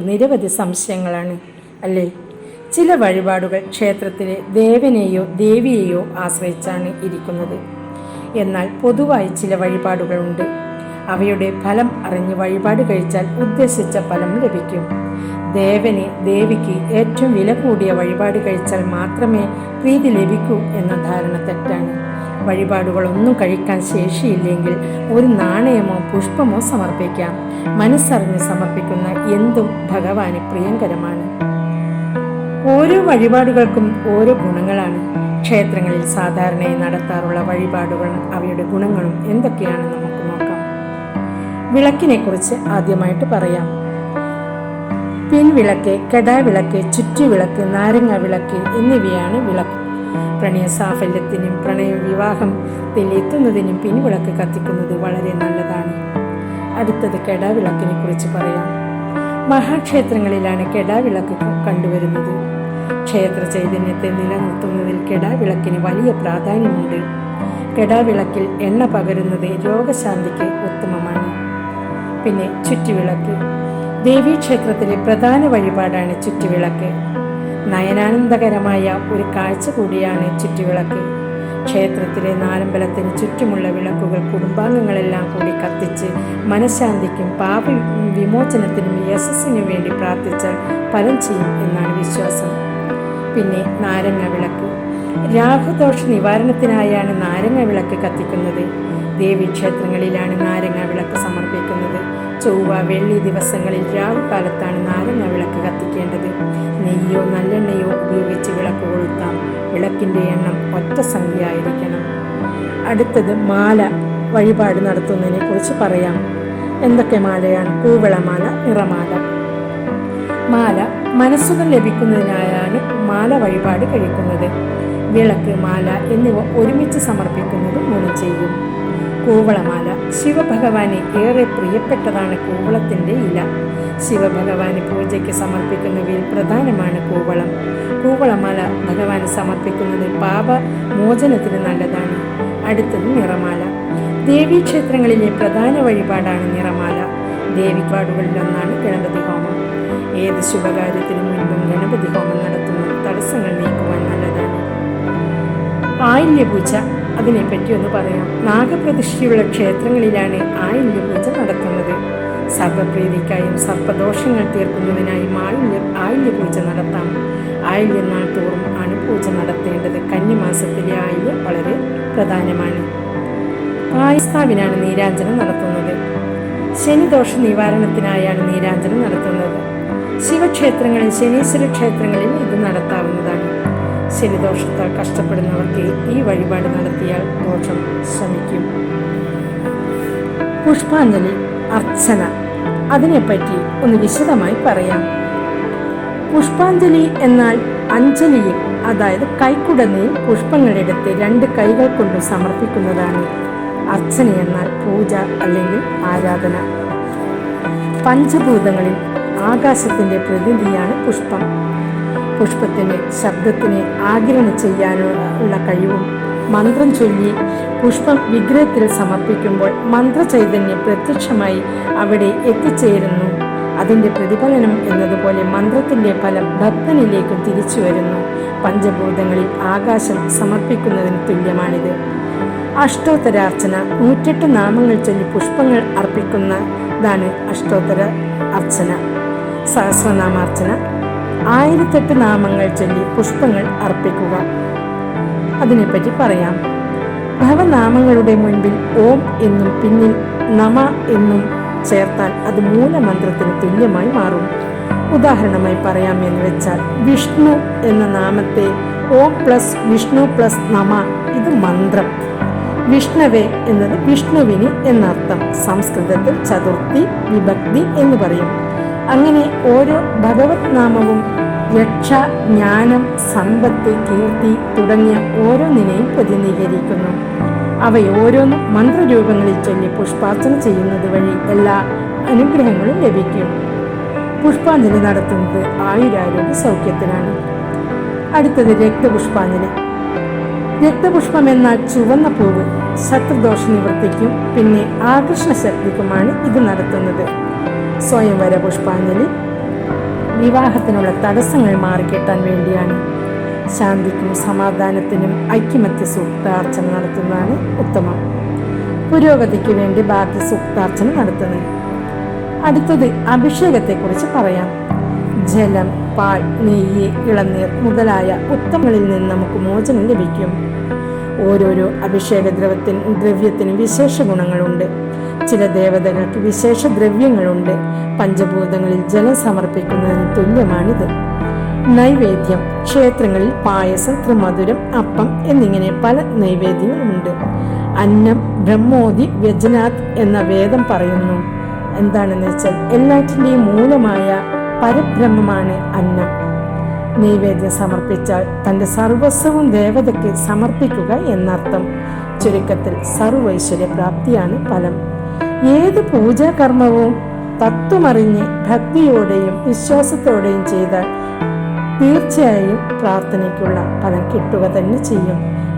നിരവധി സംശയങ്ങളാണ് അല്ലേ? ചില വഴിപാടുകൾ ക്ഷേത്രത്തിലെ ദേവനെയോ ദേവിയെയോ ആശ്രയിച്ചാണ് ഇരിക്കുന്നത്. എന്നാൽ പൊതുവായി ചില വഴിപാടുകളുണ്ട് അവയുടെ ഫലം അറിഞ്ഞ് വഴിപാട് കഴിച്ചാൽ ഉദ്ദേശിച്ച ഫലം ലഭിക്കും. ദേവന് ദേവിക്ക് ഏറ്റവും വില കൂടിയ വഴിപാട് കഴിച്ചാൽ മാത്രമേ പ്രീതി ലഭിക്കൂ എന്ന ധാരണ തെറ്റാണ്. വഴിപാടുകളൊന്നും കഴിക്കാൻ ശേഷിയില്ലെങ്കിൽ ഒരു നാണയമോ പുഷ്പമോ സമർപ്പിക്കാം. മനസ്സറിഞ്ഞ് സമർപ്പിക്കുന്ന എന്തും ഭഗവാന് പ്രിയങ്കരമാണ്. ഓരോ വഴിപാടുകൾക്കും ഓരോ ഗുണങ്ങളാണ്. ക്ഷേത്രങ്ങളിൽ സാധാരണയായി നടത്താറുള്ള വഴിപാടുകളും അവയുടെ ഗുണങ്ങളും എന്തൊക്കെയാണെന്ന് നമുക്ക് നോക്കാം. വിളക്കിനെ കുറിച്ച് ആദ്യമായിട്ട് പറയാം. പിൻവിളക്ക് കെടാവിളക്ക് ചുറ്റുവിളക്ക് നാരങ്ങ വിളക്ക് എന്നിവയാണ് വിളക്ക്. പ്രണയ സാഫല്യത്തിനും പ്രണയ വിവാഹത്തിൽ എത്തുന്നതിനും പിൻവിളക്ക് കത്തിക്കുന്നത് വളരെ നല്ലതാണ്. അടുത്തത് കെടാവിളക്കിനെ കുറിച്ച് പറയാം. മഹാക്ഷേത്രങ്ങളിലാണ് കെടാവിളക്ക് കണ്ടുവരുന്നത്. ക്ഷേത്ര ചൈതന്യത്തെ നിലനിർത്തുന്നതിൽ കെടാവിളക്കിന് വലിയ പ്രാധാന്യമുണ്ട്. കെടാവിളക്കിൽ എണ്ണ പകരുന്നത് രോഗശാന്തിക്ക് ഉത്തമമാണ്. പിന്നെ ചുറ്റുവിളക്ക്. ദേവീക്ഷേത്രത്തിലെ പ്രധാന വഴിപാടാണ് ചുറ്റുവിളക്ക്. നയനാനന്ദകരമായ ഒരു കാഴ്ച കൂടിയാണ് ചുറ്റുവിളക്ക്. ക്ഷേത്രത്തിലെ നാലമ്പലത്തിന് ചുറ്റുമുള്ള വിളക്കുകൾ കുടുംബാംഗങ്ങളെല്ലാം കൂടി കത്തിച്ച് മനഃശാന്തിക്കും പാപ വിമോചനത്തിനും യശസ്സിനും വേണ്ടി പ്രാർത്ഥിച്ചാൽ ഫലം ചെയ്യും എന്നാണ് വിശ്വാസം. പിന്നെ നാരങ്ങ വിളക്ക്. രാഹുദോഷ നിവാരണത്തിനായാണ് നാരങ്ങ വിളക്ക് കത്തിക്കുന്നത്. ദേവീക്ഷേത്രങ്ങളിലാണ് നാരങ്ങ വിളക്ക് സമർപ്പിക്കുന്നത്. ചൊവ്വ വെള്ളി ദിവസങ്ങളിൽ രാവുകാലത്താണ് നാരങ്ങ വിളക്ക് കത്തിക്കേണ്ടത്. നെയ്യോ നല്ലെണ്ണയോ ഉപയോഗിച്ച് വിളക്ക് കൊളുത്താം. വിളക്കിന്റെ എണ്ണം ഒറ്റ സംഖ്യയായിരിക്കണം. അടുത്തത് മാല വഴിപാട് നടത്തുന്നതിനെ കുറിച്ച് പറയാം. എന്തൊക്കെ മാലയാണ്? കൂവിളമാല നിറമാല. മാല മനസ്സുകൾ ലഭിക്കുന്നതിനായാണ് മാല വഴിപാട് കഴിക്കുന്നത്. വിളക്ക് മാല എന്നിവ ഒരുമിച്ച് സമർപ്പിക്കുന്നത് മുന ചെയ്യും. കൂവളമാല. ശിവഭഗവാന് ഏറെ പ്രിയപ്പെട്ടതാണ് കൂവളത്തിന്റെ ഇല. ശിവഭഗവാന് പൂജയ്ക്ക് സമർപ്പിക്കുന്നവയിൽ പ്രധാനമാണ് കൂവളം. കൂവളമാല ഭഗവാന് സമർപ്പിക്കുന്നത് പാപ മോചനത്തിന് നല്ലതാണ്. അടുത്തത് നിറമാല. ദേവീക്ഷേത്രങ്ങളിലെ പ്രധാന വഴിപാടാണ് നിറമാല. ദേവിപാടുകളിലൊന്നാണ് ഗണപതി ഹോമം. ഏത് ശുഭകാര്യത്തിനു മുൻപും ഗണപതി ഹോമം നടത്തുന്നത് തടസ്സങ്ങൾ നീക്കുവാൻ നല്ലതാണ്. ആയില്യപൂജ അതിനെപ്പറ്റി ഒന്ന് പറയാം. നാഗപ്രതിഷ്ഠയുള്ള ക്ഷേത്രങ്ങളിലാണ് ആയില്യപൂജ നടത്തുന്നത് സർവപ്രീതിക്കായും സർപ്പദോഷങ്ങൾ തീർക്കുന്നതിനായും ആയില്യ ആയില്യപൂജ നടത്താം. ആയില്യനാൾ തോറും ആണ് പൂജ നടത്തേണ്ടത് കന്നിമാസത്തിലെ ആയുല്യ വളരെ പ്രധാനമാണ്. പായസ്താവിനാണ് നീരാഞ്ജനം നടത്തുന്നത്. ശനിദോഷ നിവാരണത്തിനായാണ് നീരാഞ്ജനം നടത്തുന്നത്. ശിവക്ഷേത്രങ്ങളിൽ ശനീശ്വര ക്ഷേത്രങ്ങളിൽ ഇത് നടത്താവുന്നതാണ് ശനിദോഷത്താൽ കഷ്ടപ്പെടുന്നവർക്ക് ഈ വഴിപാട് നടത്തിയാൽ ദോഷം ശമിക്കും. പുഷ്പാഞ്ജലി അർച്ചന അതിനെപ്പറ്റി ഒന്ന് വിശദമായി പറയാം. പുഷ്പാഞ്ജലി എന്നാൽ അഞ്ജലിയിൽ അതായത് കൈക്കുടനയിൽ പുഷ്പങ്ങളെടുത്ത് രണ്ട് കൈകൾ കൊണ്ട് സമർപ്പിക്കുന്നതാണ്. അർച്ചന എന്നാൽ പൂജ അല്ലെങ്കിൽ ആരാധന. പഞ്ചഭൂതങ്ങളിൽ ആകാശത്തിന്റെ പ്രതിനിധിയാണ് പുഷ്പം. പുഷ്പത്തിന് ശബ്ദത്തിന് ആഗിരണം ചെയ്യാനുള്ള കഴിവും. മന്ത്രം ചൊല്ലി പുഷ്പം വിഗ്രഹത്തിൽ സമർപ്പിക്കുമ്പോൾ മന്ത്രചൈതന്യം പ്രത്യക്ഷമായി അവിടെ എത്തിച്ചേരുന്നു. അതിന്റെ പ്രതിഫലനം എന്നതുപോലെ മന്ത്രത്തിന്റെ ഫലം ഭക്തനിലേക്കും തിരിച്ചു വരുന്നു. പഞ്ചഭൂതങ്ങളിൽ ആകാശം സമർപ്പിക്കുന്നതിന് തുല്യമാണിത്. അഷ്ടോത്തരാർച്ചന നൂറ്റെട്ട് നാമങ്ങൾ ചൊല്ലി പുഷ്പങ്ങൾ അർപ്പിക്കുന്നതാണ് അഷ്ടോത്തര അർച്ചന സഹസ്രനാമാർച്ചന. ആയിരത്തെട്ട് നാമങ്ങൾ ചൊല്ലി പുഷ്പങ്ങൾ അർപ്പിക്കുക. അതിനെപ്പറ്റി പറയാം. ഭവനാമങ്ങളുടെ മുൻപിൽ ഓം എന്നും പിന്നിൽ നമ എന്നും ചേർത്താൽ അത് മൂലമന്ത്രത്തിന് തുല്യമായി മാറും. ഉദാഹരണമായി പറയാം എന്ന് വെച്ചാൽ വിഷ്ണു എന്ന നാമത്തെ ഓം പ്ലസ് വിഷ്ണു പ്ലസ് നമ ഇത് മന്ത്രം. വിഷ്ണവേ എന്നത് വിഷ്ണുവിന് എന്നർത്ഥം. സംസ്കൃതത്തിൽ ചതുർത്ഥി വിഭക്തി എന്ന് പറയും. അങ്ങനെ ഓരോ ഭഗവത് നാമവും രക്ഷ ജ്ഞാനം സമ്പത്ത് കീർത്തി തുടങ്ങിയ ഓരോന്നിനെയും പ്രതിനിധീകരിക്കുന്നു. അവയോരോന്നും മന്ത്രരൂപങ്ങളിൽ ചൊല്ലി പുഷ്പാർച്ചന ചെയ്യുന്നത് വഴി എല്ലാ അനുഗ്രഹങ്ങളും ലഭിക്കും. പുഷ്പാഞ്ജലി നടത്തുന്നത് ആയുരാരോഗ്യ സൗഖ്യത്തിനാണ്. അടുത്തത് രക്തപുഷ്പാഞ്ജലി. രക്തപുഷ്പം എന്നാൽ ചുവന്ന പൂവ് ശത്രുദോഷ നിവൃത്തിക്കും പിന്നെ ആകർഷണ ശക്തിക്കുമാണ് ഇത് നടത്തുന്നത്. സ്വയംവര പുഷ്പാഞ്ജലി. വിവാഹത്തിനുള്ള തടസ്സങ്ങൾ മാറിക്കിട്ടാൻ വേണ്ടിയാണ് ശാന്തിക്കും സമാധാനത്തിനും ഐക്യമത്യ സൂക്താർച്ചന നടത്തുന്നതാണ് ഉത്തമം. പുരോഗതിക്ക് വേണ്ടി ബാക്കി സൂക്താർച്ചന നടത്തുന്നത്. അടുത്തത് അഭിഷേകത്തെക്കുറിച്ച് പറയാം. ജലം പാൽ നെയ്യ് ഇളനീർ മുതലായ ഉത്തമങ്ങളിൽ നിന്ന് നമുക്ക് മോചനം ലഭിക്കും. ഓരോരോ അഭിഷേക ദ്രവത്തിന് ദ്രവ്യത്തിന് വിശേഷ ഗുണങ്ങളുണ്ട്. ചില ദേവതകൾക്ക് വിശേഷ ദ്രവ്യങ്ങളുണ്ട്. പഞ്ചഭൂതങ്ങളിൽ ജലം സമർപ്പിക്കുന്നതിന് തുല്യമാണിത്. നൈവേദ്യം ക്ഷേത്രങ്ങളിൽ പായസം ത്രിമധുരം അപ്പം എന്നിങ്ങനെ പല നൈവേദ്യങ്ങളുണ്ട് അന്നം ബ്രഹ്മോദി വ്യജനാഥ് എന്ന വേദം പറയുന്നു. എന്താണെന്ന് വെച്ചാൽ എല്ലാറ്റിന്റെയും മൂലമായ പരബ്രഹ്മമാണ് അന്നം. നൈവേദ്യം സമർപ്പിച്ചാൽ തന്റെ സർവസ്വവും ദേവതയ്ക്ക് സമർപ്പിക്കുക എന്നർത്ഥം. ചുരുക്കത്തിൽ സർവൈശ്വര്യ പ്രാപ്തിയാണ് ഫലം. ഏത് പൂജാകർമ്മവും തത്വമറിഞ്ഞ് ഭക്തിയോടെയും വിശ്വാസത്തോടെയും ചെയ്താൽ തീർച്ചയായും പ്രാർത്ഥനയ്ക്കുള്ള ഫലം കിട്ടുക തന്നെ ചെയ്യും.